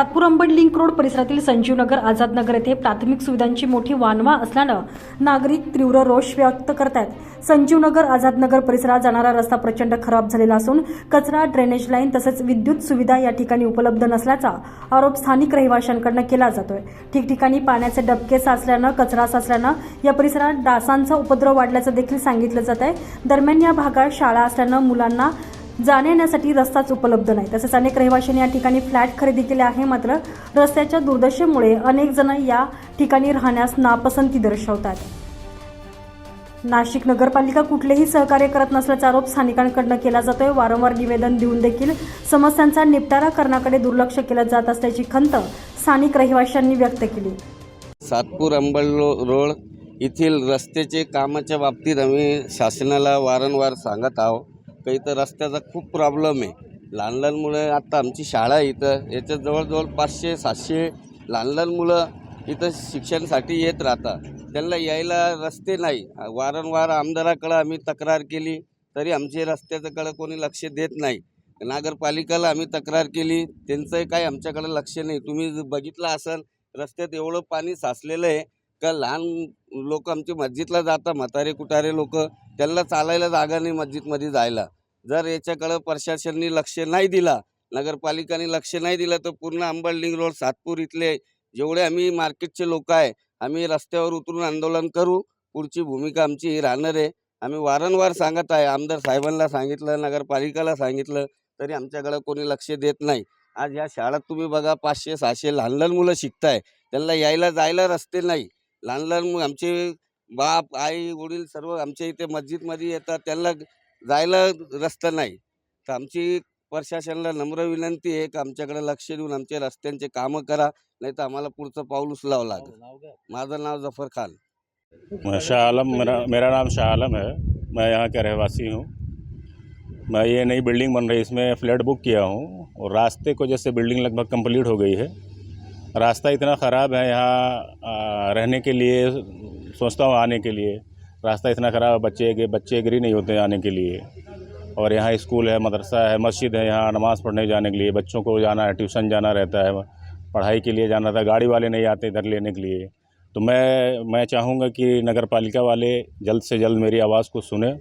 Satpur Ambad link road परिसरातील संजीवनगर आझादनगर येथे प्राथमिक सुविधांची मोठी वानवा असल्यानं नागरिक तीव्र रोष व्यक्त करतायत. संजीवनगर आझादनगर परिसरात जाणारा रस्ता प्रचंड खराब झालेला असून कचरा ड्रेनेज लाईन तसेच विद्युत सुविधा या ठिकाणी उपलब्ध नसल्याचा आरोप स्थानिक रहिवाशांकडनं केला जातोय. ठिकठिकाणी पाण्याचे डबके साचल्यानं कचरा साचल्यानं या परिसरात डासांचा उपद्रव वाढल्याचं देखील सांगितलं जात आहे दरम्यान या भागात शाळा असल्यानं मुलांना जाण्यासाठी रस्ताच उपलब्ध नाही तसेच अनेक रहिवाशांनी या ठिकाणी फ्लॅट खरेदी केले आहे. मात्र रस्त्याच्या दुर्दशेमुळे अनेक जण या ठिकाणी राहण्यास नापसंती दर्शवतात. नाशिक नगरपालिका कुठलेही सहकार्य करत नसल्याचा आरोप स्थानिकांकडनं केला जातोय. वारंवार निवेदन देऊन देखील समस्यांचा निपटारा करण्याकडे दुर्लक्ष केलं जात असल्याची खंत स्थानिक रहिवाशांनी व्यक्त केली. सातपूर अंबड रोड येथील रस्त्याचे कामाच्या बाबतीत आम्ही शासनाला वारंवार सांगत आहोत. का इथं रस्त्याचा खूप प्रॉब्लेम आहे. लहान लहान मुलं आत्ता आमची शाळा आहे इथं. याच्यात जवळजवळ पाचशे सातशे लहान लहान मुलं इथं शिक्षणासाठी येत राहतात. त्यांना यायला रस्ते नाही. वारंवार आमदाराकडं आम्ही तक्रार केली तरी आमचे रस्त्याच्याकडं कोणी लक्ष देत नाही. नगरपालिकेला आम्ही तक्रार केली त्यांचंही काही आमच्याकडं लक्ष नाही. तुम्ही जर बघितलं असाल रस्त्यात एवढं पाणी साचलेलं आहे का लहान लोक आमच्या मस्जिदला जातात म्हातारे कुटारे लोक. त्यांना चालायला जागा नाही मस्जिदमध्ये जायला. जर याच्याकडं प्रशासनाने लक्ष नाही दिला नगरपालिकाने लक्ष नाही दिलं तर पूर्ण अंबरलिंग रोड सातपूर इथले जेवढे आम्ही मार्केटचे लोक आहे आम्ही रस्त्यावर उतरून आंदोलन करू. पुढची भूमिका आमची ही राहणार आहे. आम्ही वारंवार सांगत आहे आमदार साहेबांना सांगितलं नगरपालिकेला सांगितलं तरी आमच्याकडं कोणी लक्ष देत नाही. आज या शाळेत तुम्ही बघा पाचशे सहाशे लहान लहान मुलं शिकताय. त्यांना यायला जायला रस्ते नाही. लहान लहान आमचे बाप आई वडील सर्व आमच्या इथे मस्जिदमध्ये येतात. त्यांना जायला रस्ता नाही. तर आमची प्रशासनाला नम्र विनंती आहे की आमच्याकडे लक्ष देऊन आमचे रस्त्यांचे कामं करा नाही तर आम्हाला पुढचं पाऊल उचलावं लागेल माझं नाव जफर खान. शाह आलम मेरा मेरा नाम शाह आलम है. मैं यहाँ का रहवासी हूँ. मैं ये नई बिल्डिंग बन रही है इसमें फ्लैट बुक किया हूँ और रास्ते को जैसे बिल्डिंग लगभग कंप्लीट हो गई है रास्ता इतना ख़राब है यहाँ रहने के लिए, सोचता हूँ आने के लिए। रास्ता इतना ख़राब है, बच्चे के बच्चे एग्री नहीं होते आने के लिए। और यहाँ स्कूल है, मदरसा है, मस्जिद है, यहाँ नमाज़ पढ़ने जाने के लिए। बच्चों को जाना है, ट्यूशन जाना रहता है, पढ़ाई के लिए जाना था गाड़ी वाले नहीं आते इधर लेने के लिए। तो मैं मैं चाहूँगा कि नगर पालिका वाले जल्द से जल्द मेरी आवाज़ को सुने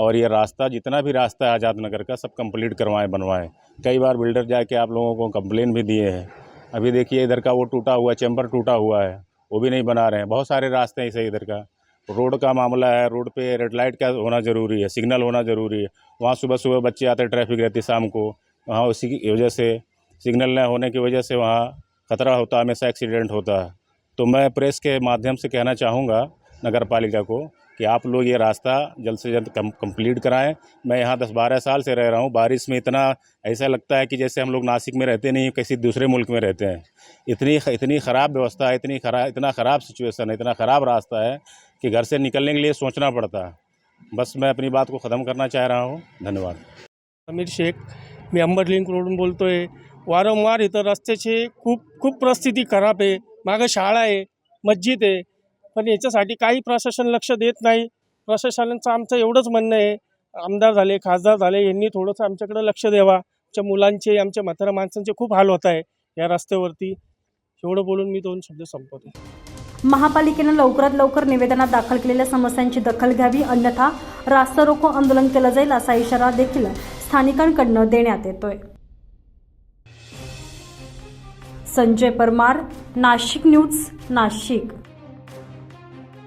और ये रास्ता, जितना भी रास्ता है आज़ाद नगर का, सब कंप्लीट करवाएँ, बनवाएँ। कई बार बिल्डर जाके आप लोगों को कंप्लेन भी दिए हैं। अभी देखिए इधर का वो टूटा हुआ, चैम्बर टूटा हुआ है, वो भी नहीं बना रहे हैं। बहुत सारे रास्ते हैं ऐसे इधर का। रोड का मामला है, रोड पे रेड लाइट का होना ज़रूरी है सिग्नल होना ज़रूरी है। वहाँ सुबह सुबह बच्चे आते ट्रैफ़िक रहती शाम को, वहाँ उसी की वजह से सिग्नल न होने की वजह से वहाँ खतरा होता है हमेशा एक्सीडेंट होता है। तो मैं प्रेस के माध्यम से कहना चाहूँगा नगर पालिका को कि आप लोग ये रास्ता जल्द से जल्द कम कंप्लीट कराएँ। मैं यहाँ दस बारह साल से रह रहा हूँ। बारिश में इतना, ऐसा लगता है कि जैसे हम लोग नासिक में रहते नहीं, किसी दूसरे मुल्क में रहते हैं। इतनी इतनी ख़राब व्यवस्था है इतनी खराब इतना ख़राब सिचुएसन है इतना ख़राब रास्ता है कि घर से निकलने के लिए सोचना पड़ता है। बस मैं अपनी बात को ख़त्म करना चाह रहा हूँ। धन्यवाद। अमीर शेख, मी अंबड लिंक रोड रोडून बोलतो आहे वारंवार इथं रस्त्याची खूप खूप परिस्थिती खराब आहे मागं शाळा आहे मस्जिद आहे पण याच्यासाठी काही प्रशासन लक्ष देत नाही. प्रशासनाचं आमचं एवढंच म्हणणं आहे. आमदार झाले खासदार झाले यांनी थोडंसं आमच्याकडे लक्ष द्यावा. आमच्या मुलांचे आमच्या म्हाताऱ्या माणसांचे खूप हाल होत आहे या रस्त्यावरती. एवढं बोलून मी दोन शब्द संपवतो. महापालिकेनं लवकरात लवकर निवेदनात दाखल केलेल्या समस्यांची दखल घ्यावी अन्यथा रास्ता रोको आंदोलन केलं जाईल असा इशारा देखील स्थानिकांकडनं देण्यात येतोय. संजय परमार नाशिक न्यूज नाशिक.